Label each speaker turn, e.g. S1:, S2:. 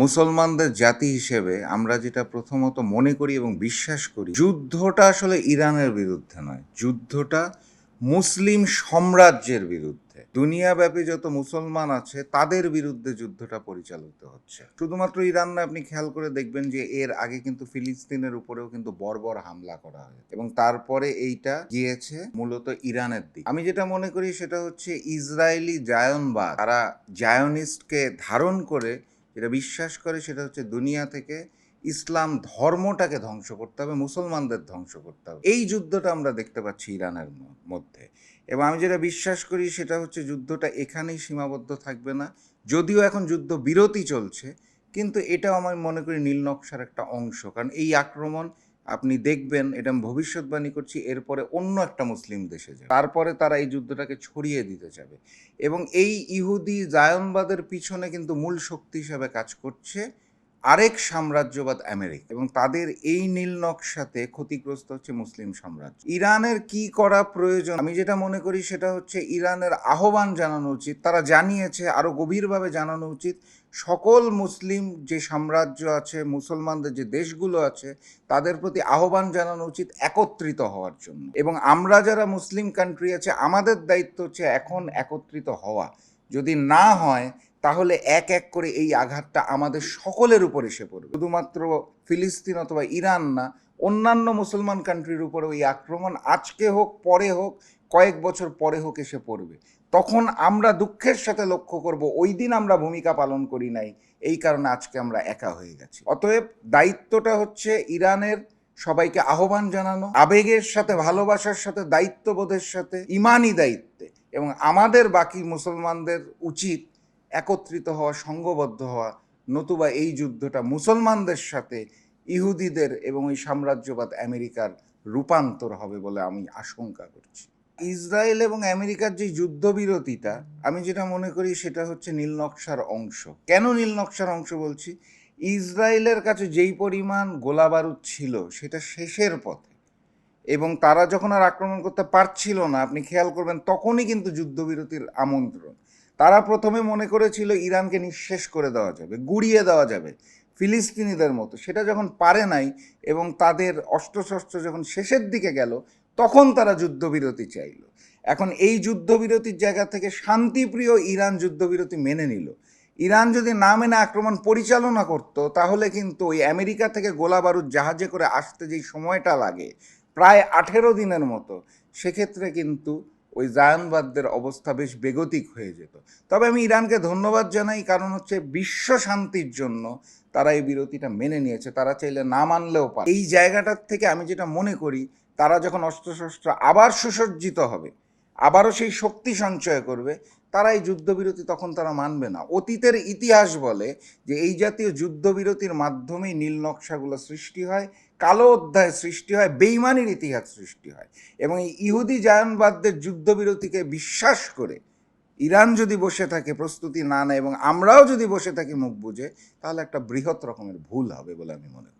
S1: মুসলমানদের জাতি হিসেবে আমরা যেটা প্রথমত মনে করি এবং বিশ্বাস করি, যুদ্ধটা আসলে ইরানের বিরুদ্ধে নয়। যুদ্ধটা মুসলিম সাম্রাজ্যের বিরুদ্ধে। দুনিয়াব্যাপী যত মুসলমান আছে, তাদের বিরুদ্ধে যুদ্ধটা পরিচালিত হচ্ছে। শুধুমাত্র ইরান না, আপনি খেয়াল করে দেখবেন যে এর আগে কিন্তু ফিলিস্তিনের উপরেও কিন্তু বর্বর হামলা করা হয় এবং তারপরে এইটা গিয়েছে মূলত ইরানের দিক। আমি যেটা মনে করি সেটা হচ্ছে ইসরায়েলি জায়নবাদ, তারা জায়নিস্টকে ধারণ করে যেটা বিশ্বাস করে সেটা হচ্ছে দুনিয়া থেকে ইসলাম ধর্মটাকে ধ্বংস করতে হবে, মুসলমানদের ধ্বংস করতে হবে। এই যুদ্ধটা আমরা দেখতে পাচ্ছি ইরানের মধ্যে। এবং আমি যেটা বিশ্বাস করি সেটা হচ্ছে যুদ্ধটা এখানেই সীমাবদ্ধ থাকবে না। যদিও এখন যুদ্ধ বিরতি চলছে, কিন্তু এটাও আমি মনে করি নীল নকশার একটা অংশ। কারণ এই আক্রমণ আপনি দেখবেন এটা আমি ভবিষ্যৎবাণী করছি, এরপরে অন্য একটা মুসলিম দেশে যাবে। তারপরে তারা এই যুদ্ধটাকে ছড়িয়ে দিতে যাবে এবং এই ইহুদি জায়নবাদের পিছনে কিন্তু মূল শক্তি হিসাবে কাজ করছে আরেক সাম্রাজ্যবাদ আমেরিকা এবং তাদের এই নীল নকশাতে ক্ষতিগ্রস্ত হচ্ছে মুসলিম সাম্রাজ্য। ইরানের কি করা প্রয়োজন? আমি যেটা মনে করি সেটা হচ্ছে ইরানের আহ্বান জানানো উচিত। তারা জানিয়েছে, আরও গভীরভাবে জানানো উচিত, সকল মুসলিম যে সাম্রাজ্য আছে, মুসলমানদের যে দেশগুলো আছে, তাদের প্রতি আহ্বান জানানো উচিত একত্রিত হওয়ার জন্য। এবং আমরা যারা মুসলিম কান্ট্রি আছে, আমাদের দায়িত্ব হচ্ছে এখন একত্রিত হওয়া। যদি না হয় তাহলে এক এক করে এই আঘাতটা আমাদের সকলের উপর এসে পড়বে। শুধুমাত্র ফিলিস্তিন অথবা ইরান না, অন্যান্য মুসলমান কান্ট্রির উপরে ওই আক্রমণ আজকে হোক, পরে হোক, কয়েক বছর পরে হোক এসে পড়বে। তখন আমরা দুঃখের সাথে লক্ষ্য করব, ওই দিন আমরা ভূমিকা পালন করি নাই, এই কারণে আজকে আমরা একা হয়ে গেছি। অতএব দায়িত্বটা হচ্ছে ইরানের সবাইকে আহ্বান জানানো, আবেগের সাথে, ভালোবাসার সাথে, দায়িত্ববোধের সাথে ইমানি দায়িত্বে। এবং আমাদের বাকি মুসলমানদের উচিত একত্রিত হওয়া সংঘবদ্ধ হওয়া। নতুবা এই যুদ্ধটা মুসলমানদের সাথে ইহুদিদের এবং ওই সাম্রাজ্যবাদ আমেরিকার রূপান্তর হবে বলে আমি আশঙ্কা করছি। ইসরায়েল এবং আমেরিকার যে যুদ্ধবিরতিটা, আমি যেটা মনে করি সেটা হচ্ছে নীল নকশার অংশ। কেন নীল নকশার অংশ বলছি? ইসরায়েলের কাছে যেই পরিমাণ গোলাবারুদ ছিল, সেটা শেষের পথে। এবং তারা যখন আর আক্রমণ করতে পারছিল না, আপনি খেয়াল করবেন, তখনই কিন্তু যুদ্ধবিরতির আমন্ত্রণ। তারা প্রথমে মনে করেছিল ইরানকে নিঃশেষ করে দেওয়া যাবে, গুড়িয়ে দেওয়া যাবে ফিলিস্তিনিদের মতো। সেটা যখন পারে নাই এবং তাদের অস্ত্রশস্ত্র যখন শেষের দিকে গেল, তখন তারা যুদ্ধবিরতি চাইল। এখন এই যুদ্ধবিরতির জায়গা থেকে শান্তিপ্রিয় ইরান যুদ্ধবিরতি মেনে নিল। ইরান যদি না মেনে আক্রমণ পরিচালনা করত, তাহলে কিন্তু ওই আমেরিকা থেকে গোলা বারুদ জাহাজে করে আসতে যেই সময়টা লাগে, প্রায় আঠেরো দিনের মতো, সেক্ষেত্রে কিন্তু ওই জায়নবাদদের অবস্থা বেশ বেগতিক হয়ে যেত। তবে আমি ইরানকে ধন্যবাদ জানাই, কারণ হচ্ছে বিশ্ব শান্তির জন্য তারা এই বিরতিটা মেনে নিয়েছে। তারা চাইলে না মানলেও পারে। এই জায়গাটার থেকে আমি যেটা মনে করি, তারা যখন অস্ত্রশস্ত্র আবার সুসজ্জিত হবে, আবারও সেই শক্তি সঞ্চয় করবে, তারা এই যুদ্ধবিরতি তখন তারা মানবে না। অতীতের ইতিহাস বলে যে এই জাতীয় যুদ্ধবিরতির মাধ্যমেই নীল নকশাগুলো সৃষ্টি হয় কালো অধ্যায় সৃষ্টি হয় বেইমানির ইতিহাস সৃষ্টি হয় এবং এই ইহুদি জায়নবাদদের যুদ্ধবিরতিকে বিশ্বাস করে ইরান যদি বসে থাকে, প্রস্তুতি না নেয় এবং আমরাও যদি বসে থাকি, মুখ বুঝে তাহলে একটা বৃহৎ রকমের ভুল হবে বলে আমি মনে করি।